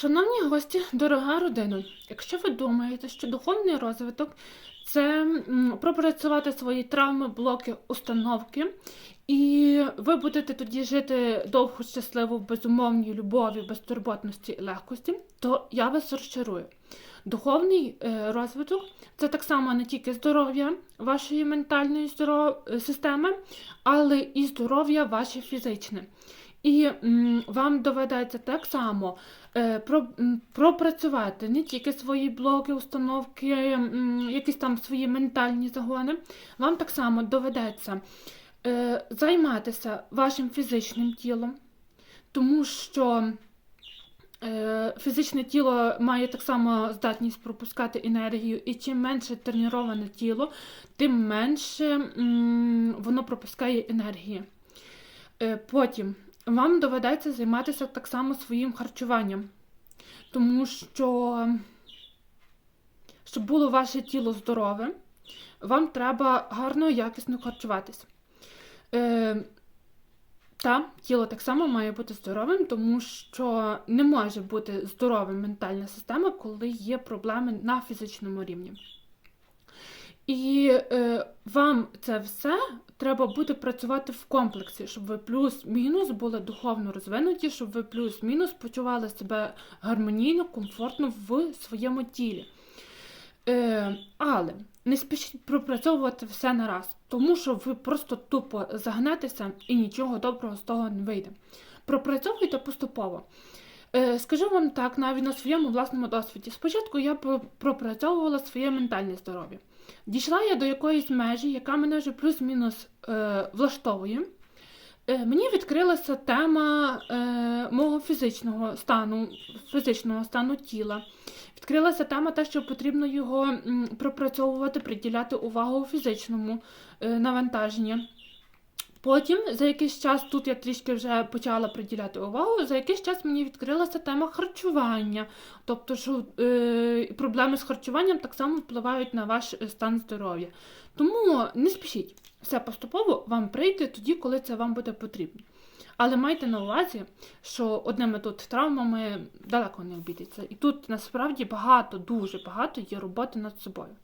Шановні гості, дорога родина, якщо ви думаєте, що духовний розвиток це пропрацювати свої травми, блоки, установки, і ви будете тоді жити довго, щасливо, в безумовній любові, безтурботності і легкості, то я вас розчарую. Духовний е, розвиток це так само не тільки здоров'я вашої ментальної системи, але і здоров'я ваше фізичне. І вам доведеться так само е, пропрацювати не тільки свої блоки, установки, якісь там свої ментальні загони. Вам так само доведеться е, займатися вашим фізичним тілом, тому що е, фізичне тіло має так само здатність пропускати енергію, і чим менше треніроване тіло, тим менше воно пропускає енергії. Потім вам доведеться займатися так само своїм харчуванням, тому що, щоб було ваше тіло здорове, вам треба гарно і якісно харчуватись. Е, та тіло так само має бути здоровим, тому що не може бути здоровим ментальна система, коли є проблеми на фізичному рівні. І е, вам це все треба буде працювати в комплексі, щоб ви плюс-мінус були духовно розвинуті, щоб ви плюс-мінус почували себе гармонійно, комфортно в своєму тілі. Е, але не спішіть пропрацьовувати все на раз, тому що ви просто тупо загнетеся і нічого доброго з того не вийде. Пропрацьовуйте поступово. Е, скажу вам так, навіть на своєму власному досвіді. Спочатку я пропрацьовувала своє ментальне здоров'я. Дійшла я до якоїсь межі, яка мене вже плюс-мінус е, влаштовує. Е, мені відкрилася тема е, мого фізичного стану, фізичного стану тіла. Відкрилася тема те, що потрібно його пропрацьовувати, приділяти увагу у фізичному е, навантаженні. Потім, за якийсь час, тут я трішки вже почала приділяти увагу, за якийсь час мені відкрилася тема харчування. Тобто, що е, проблеми з харчуванням так само впливають на ваш е, стан здоров'я. Тому не спішіть, все поступово вам прийде тоді, коли це вам буде потрібно. Але майте на увазі, що одними тут травмами далеко не обійдеться. І тут насправді багато, дуже багато є роботи над собою.